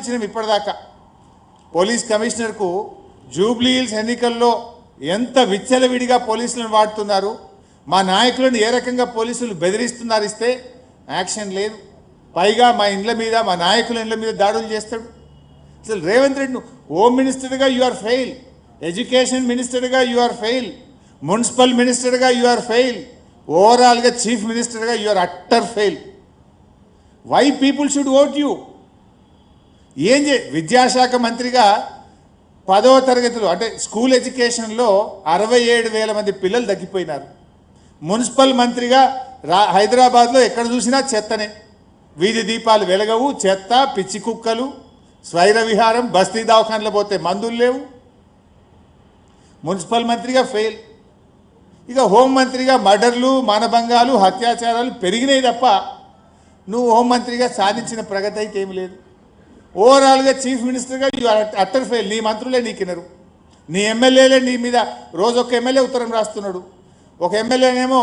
ఇచ్చినాం ఇప్పటిదాకా. Police కమిషనర్కు Jubilee hills ఎన్నికల్లో ఎంత విచ్చలవిడిగా పోలీసులను వాడుతున్నారు మా నాయకులను ఏ రకంగా పోలీసులు బెదిరిస్తున్నారు ఇస్తే యాక్షన్ లేదు. పైగా మా ఇండ్ల మీద మా నాయకుల ఇండ్ల మీద దాడులు చేస్తాడు. అసలు రేవంత్ రెడ్డి హోమ్ మినిస్టర్గా యు ఆర్ ఫెయిల్ ఎడ్యుకేషన్ మినిస్టర్గా యు ఆర్ ఫెయిల్ మున్సిపల్ మినిస్టర్గా యు ఆర్ ఫెయిల్ ఓవరాల్గా చీఫ్ మినిస్టర్గా you are utter fail. Why people should vote you ఏం చే విద్యాశాఖ మంత్రిగా పదవ తరగతిలో అంటే స్కూల్ ఎడ్యుకేషన్లో అరవై ఏడు వేల మంది పిల్లలు తగ్గిపోయినారు మున్సిపల్ మంత్రిగా రా హైదరాబాద్లో ఎక్కడ చూసినా చెత్తనే. వీధి దీపాలు వెలగవు చెత్త పిచ్చి కుక్కలు స్వైర విహారం బస్తీ దవాఖానలో పోతే మందులు లేవు. మున్సిపల్ మంత్రిగా ఫెయిల్. ఇక హోం మంత్రిగా మర్డర్లు మానభంగాలు అత్యాచారాలు పెరిగినాయి తప్ప నువ్వు హోంమంత్రిగా సాధించిన ప్రగతి అయితే ఏమి లేదు. ఓవరాల్గా చీఫ్ మినిస్టర్గా యూ అట్టర్ ఫెయిల్ నీ మంత్రులే నీకినరు నీ ఎమ్మెల్యేలే నీ మీద రోజు ఒక ఎమ్మెల్యే ఉత్తరం రాస్తున్నాడు. ఒక ఎమ్మెల్యేనేమో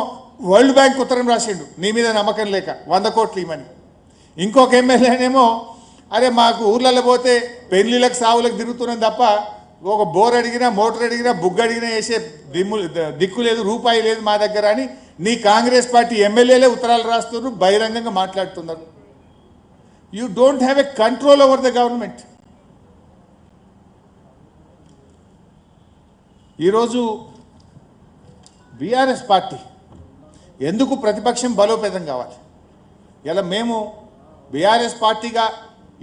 వరల్డ్ బ్యాంక్ ఉత్తరం రాసిండు. నీ మీద నమ్మకం లేక వంద కోట్లు ఇవ్వని ఇంకొక ఎమ్మెల్యేనేమో అరే మాకు ఊర్లలో పోతే పెళ్ళిళ్ళకి సావులకు తిరుగుతున్నాం తప్ప ఒక బోర్ అడిగినా మోటార్ అడిగినా బుగ్గ అడిగినా వేసే దిమ్ము దిక్కు లేదు రూపాయి లేదు మా దగ్గర అని నీ కాంగ్రెస్ పార్టీ ఎమ్మెల్యేలే ఉత్తరాలు రాస్తున్నారు బహిరంగంగా మాట్లాడుతున్నారు. You don't have a control over the government ఈరోజు బీఆర్ఎస్ పార్టీ ఎందుకు ప్రతిపక్షం బలోపేతం కావాలి? ఇలా మేము బీఆర్ఎస్ పార్టీగా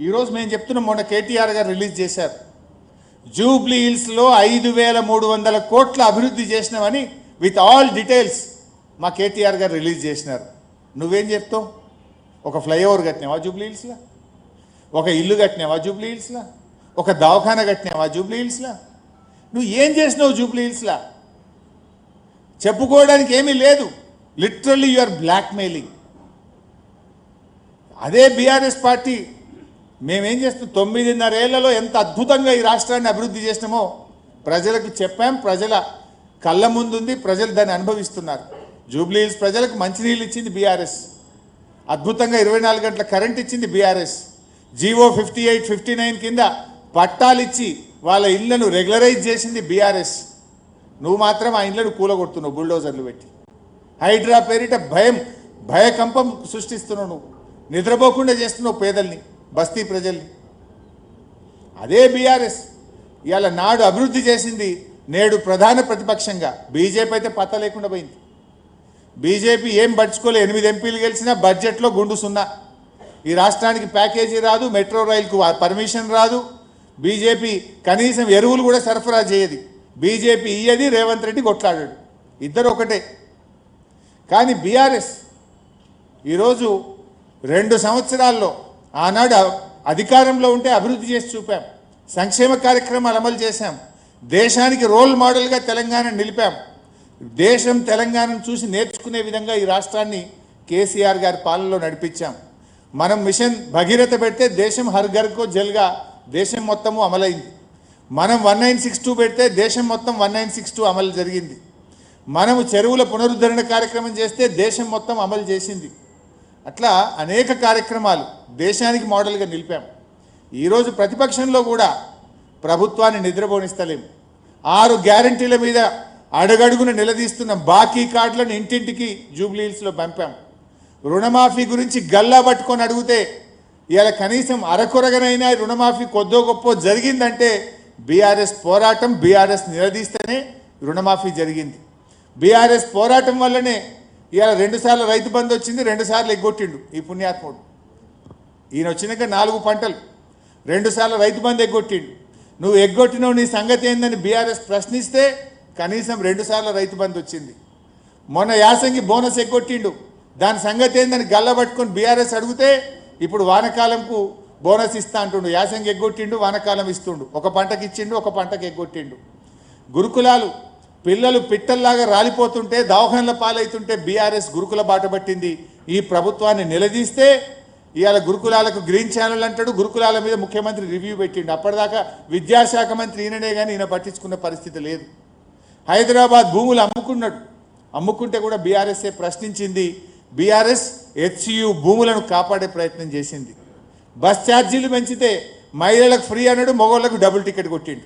ఈరోజు మేము చెప్తున్నాం మొన్న కేటీఆర్ గారు రిలీజ్ చేశారు. జూబ్లీ హిల్స్లో ఐదు వేల మూడు వందల కోట్ల అభివృద్ధి చేసినామని విత్ ఆల్ డీటెయిల్స్ మా కేటీఆర్ గారు రిలీజ్ చేసినారు. నువ్వేం చెప్తావు? ఒక ఫ్లైఓవర్ కట్టినావా జూబ్లీ హిల్స్లో? ఒక ఇల్లు కట్టినావా జూబ్లీ హిల్స్లో? ఒక దవాఖాన కట్టినావా జూబ్లీ హిల్స్లో? నువ్వు ఏం చేసినావు జూబ్లీ హిల్స్లో? చెప్పుకోవడానికి ఏమీ లేదు. Literally you are blackmailing. అదే బీఆర్ఎస్ పార్టీ మేమేం చేస్తున్నాం? తొమ్మిదిన్నరేళ్ళలో ఎంత అద్భుతంగా ఈ రాష్ట్రాన్ని అభివృద్ధి చేసినామో ప్రజలకు చెప్పాం. ప్రజల కళ్ళ ముందుంది. ప్రజలు దాన్ని అనుభవిస్తున్నారు. జూబ్లీ హిల్స్ ప్రజలకు మంచినీళ్ళు ఇచ్చింది బీఆర్ఎస్. అద్భుతంగా ఇరవై నాలుగు గంటల కరెంట్ ఇచ్చింది BRS GO fifty eight fifty nine కింద పట్టాలు ఇచ్చి వాళ్ళ ఇళ్ళను రెగ్యులరైజ్ చేసింది బీఆర్ఎస్ నువ్వు మాత్రం ఆ ఇళ్ళను కూలగొడుతున్నావు బుల్డోజర్లు పెట్టి. హైడ్రా పేరిట భయం భయకంపం సృష్టిస్తున్నావు నువ్వు. నిద్రపోకుండా చేస్తున్నావు పేదల్ని బస్తీ ప్రజల్ని. అదే బీఆర్ఎస్ ఇవాళ నాడు అభివృద్ధి చేసింది నేడు ప్రధాన ప్రతిపక్షంగా. బీజేపీ అయితే పత్త లేకుండా పోయింది. బీజేపీ ఏం పట్టించుకోలే. ఎనిమిది ఎంపీలు గెలిచినా బడ్జెట్లో గుండు సున్నా. ఈ రాష్ట్రానికి ప్యాకేజీ రాదు మెట్రో రైలుకు పర్మిషన్ రాదు. బీజేపీ కనీసం ఎరువులు కూడా సరఫరా చేయదు. బీజేపీ ఇయ్యది రేవంత్ రెడ్డి కొట్లాడాడు. ఇద్దరు ఒకటే. కానీ బీఆర్ఎస్ ఈరోజు రెండు సంవత్సరాల్లో ఆనాడు అధికారంలో ఉంటే అభివృద్ధి చేసి చూపాం. సంక్షేమ కార్యక్రమాలు అమలు చేశాం. దేశానికి రోల్ మోడల్గా తెలంగాణ నిలిపాం. దేశం తెలంగాణను చూసి నేర్చుకునే విధంగా ఈ రాష్ట్రాన్ని కేసీఆర్ గారి పాలనలో నడిపించాం. మనం మిషన్ భగీరథ పెడితే దేశం హర్ ఘర్కో జల్గా దేశం మొత్తము అమలైంది. మనం వన్ నైన్ సిక్స్ టూ పెడితే దేశం మొత్తం వన్ నైన్ సిక్స్ టూ అమలు జరిగింది. మనము చెరువుల పునరుద్ధరణ కార్యక్రమం చేస్తే దేశం మొత్తం అమలు చేసింది. అట్లా అనేక కార్యక్రమాలు దేశానికి మోడల్గా నిలిపాం. ఈరోజు ప్రతిపక్షంలో కూడా ప్రభుత్వాన్ని నిద్రపోనిస్తలేము ఆరు గ్యారంటీల మీద అడుగడుగున నిలదీస్తున్న బాకీ కార్డులను ఇంటింటికి జూబ్లీహిల్స్లో పంపాం. రుణమాఫీ గురించి గల్లా పట్టుకొని అడిగితే ఇవాళ కనీసం అరకొరగనైనా రుణమాఫీ కొద్దో గొప్ప జరిగిందంటే బీఆర్ఎస్ పోరాటం బీఆర్ఎస్ నిలదీస్తేనే రుణమాఫీ జరిగింది. బీఆర్ఎస్ పోరాటం వల్లనే ఇవాళ రెండుసార్లు రైతు బంధు వచ్చింది రెండుసార్లు ఎగ్గొట్టిండు ఈ పుణ్యాత్ముడు. ఈయన వచ్చినాక నాలుగు పంటలు రెండుసార్లు రైతు బంధు ఎగ్గొట్టిండు. నువ్వు ఎగ్గొట్టినవు నీ సంగతి ఏందని బీఆర్ఎస్ ప్రశ్నిస్తే కనీసం రెండుసార్లు రైతు బంధు వచ్చింది. మొన్న యాసంగి బోనస్ ఎగ్గొట్టిండు. దాని సంగతి ఏందని గల్లబట్టుకొని బీఆర్ఎస్ అడిగితే ఇప్పుడు వానకాలంకు బోనస్ ఇస్తా అంటుండు. యాసంగి ఎగ్గొట్టిండు వానకాలం ఇస్తుండు. ఒక పంటకి ఇచ్చిండు ఒక పంటకి ఎగ్గొట్టిండు. గురుకులాలు పిల్లలు పిట్టల్లాగా రాలిపోతుంటే దవాఖానల పాలవుతుంటే బీఆర్ఎస్ గురుకుల బాట పట్టింది. ఈ ప్రభుత్వాన్ని నిలదీస్తే ఇవాళ గురుకులాలకు గ్రీన్ ఛానల్ అంటాడు. గురుకులాల మీద ముఖ్యమంత్రి రివ్యూ పెట్టిండు. అప్పటిదాకా విద్యాశాఖ మంత్రి ఈయననే కానీ ఈయన పట్టించుకున్న పరిస్థితి లేదు. హైదరాబాద్ భూములు అమ్ముకున్నాడు. అమ్ముకుంటే కూడా బీఆర్ఎస్ఏ ప్రశ్నించింది. బీఆర్ఎస్ హెచ్సియు భూములను కాపాడే ప్రయత్నం చేసింది. బస్ ఛార్జీలు పెంచితే మహిళలకు ఫ్రీ అన్నాడు మగవాళ్ళకు డబుల్ టికెట్ కొట్టిండు.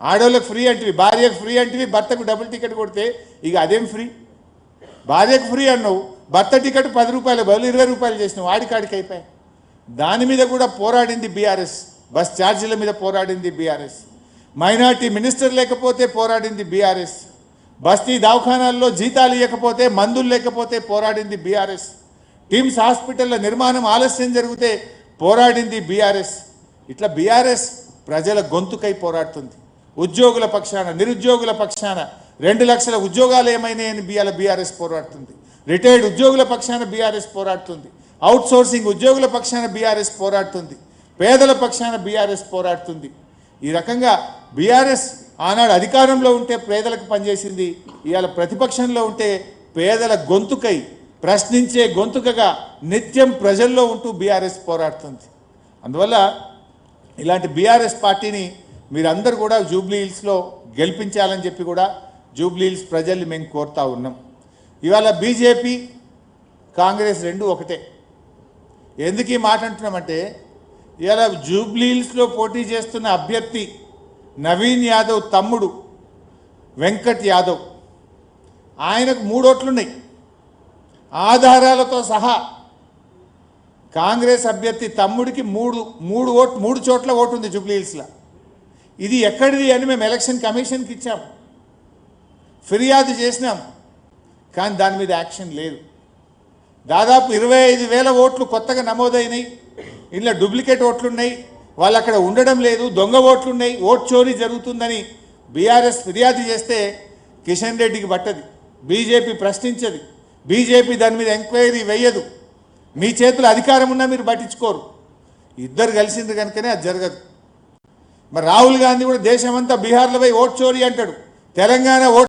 ఆడవాళ్ళకు ఫ్రీ అంటివి భార్యకు ఫ్రీ అంటివి భర్తకు డబుల్ టికెట్ కొడితే ఇక అదేం ఫ్రీ? భార్యకు ఫ్రీ అన్నావు భర్త టికెట్ పది రూపాయలు బదులు ఇరవై రూపాయలు చేసినావు ఆడికాడికి అయిపోయాయి. దాని మీద కూడా పోరాడింది బీఆర్ఎస్ బస్ ఛార్జీల మీద పోరాడింది బీఆర్ఎస్. మైనార్టీ మినిస్టర్ లేకపోతే పోరాడింది బీఆర్ఎస్. బస్తీ దవాఖానాల్లో జీతాలు ఇవ్వకపోతే మందులు లేకపోతే పోరాడింది బీఆర్ఎస్. టిమ్స్ హాస్పిటల్ల నిర్మాణం ఆలస్యం జరిగితే పోరాడింది బీఆర్ఎస్. ఇట్లా బీఆర్ఎస్ ప్రజల గొంతుకై పోరాడుతుంది. ఉద్యోగుల పక్షాన నిరుద్యోగుల పక్షాన రెండు లక్షల ఉద్యోగాలు ఏమైనాయని బీఆర్ బీఆర్ఎస్ పోరాడుతుంది. రిటైర్డ్ ఉద్యోగుల పక్షాన బీఆర్ఎస్ పోరాడుతుంది. అవుట్సోర్సింగ్ ఉద్యోగుల పక్షాన బీఆర్ఎస్ పోరాడుతుంది. పేదల పక్షాన బీఆర్ఎస్ పోరాడుతుంది. ఈ రకంగా బీఆర్ఎస్ ఆనాడు అధికారంలో ఉంటే పేదలకు పనిచేసింది ఇవాళ ప్రతిపక్షంలో ఉంటే పేదల గొంతుకై ప్రశ్నించే గొంతుకగా నిత్యం ప్రజల్లో ఉంటూ బీఆర్ఎస్ పోరాడుతుంది. అందువల్ల ఇలాంటి బీఆర్ఎస్ పార్టీని మీరందరూ కూడా జూబ్లీ హిల్స్లో గెలిపించాలని చెప్పి కూడా జూబ్లీ హిల్స్ ప్రజల్ని మేము కోరుతా ఉన్నాం. ఇవాళ బీజేపీ కాంగ్రెస్ రెండు ఒకటే. ఎందుకు ఈ మాట అంటున్నామంటే ఇలా జూబ్లీల్స్లో పోటీ చేస్తున్న అభ్యర్థి నవీన్ యాదవ్ తమ్ముడు వెంకట్ యాదవ్. ఆయనకు మూడు ఓట్లున్నాయి ఆధారాలతో సహా కాంగ్రెస్ అభ్యర్థి తమ్ముడికి మూడు మూడు ఓట్ మూడు చోట్ల ఓటు ఉంది ఇది ఎక్కడిది అని మేము ఎలక్షన్ కమిషన్కి ఇచ్చాం. ఫిర్యాదు చేసినాం. కానీ దాని మీద యాక్షన్ లేదు. దాదాపు ఇరవై ఐదు వేల ఓట్లు కొత్తగా నమోదైనాయి. ఇంట్లో డూప్లికేట్ ఓట్లున్నాయి. వాళ్ళు అక్కడ ఉండడం లేదు. దొంగ ఓట్లున్నాయి. ఓట్ చోరీ జరుగుతుందని బీఆర్ఎస్ ఫిర్యాదు చేస్తే కిషన్ రెడ్డికి పట్టది. బీజేపీ ప్రశ్నించది. బీజేపీ దాని మీద ఎంక్వైరీ వేయదు. మీ చేతులు అధికారం ఉన్నా మీరు పట్టించుకోరు. ఇద్దరు కలిసింది కనుకనే అది జరగదు. మరి రాహుల్ గాంధీ కూడా దేశమంతా బీహార్లో పోయి ఓట్ చోరీ అంటాడు. తెలంగాణ ఓట్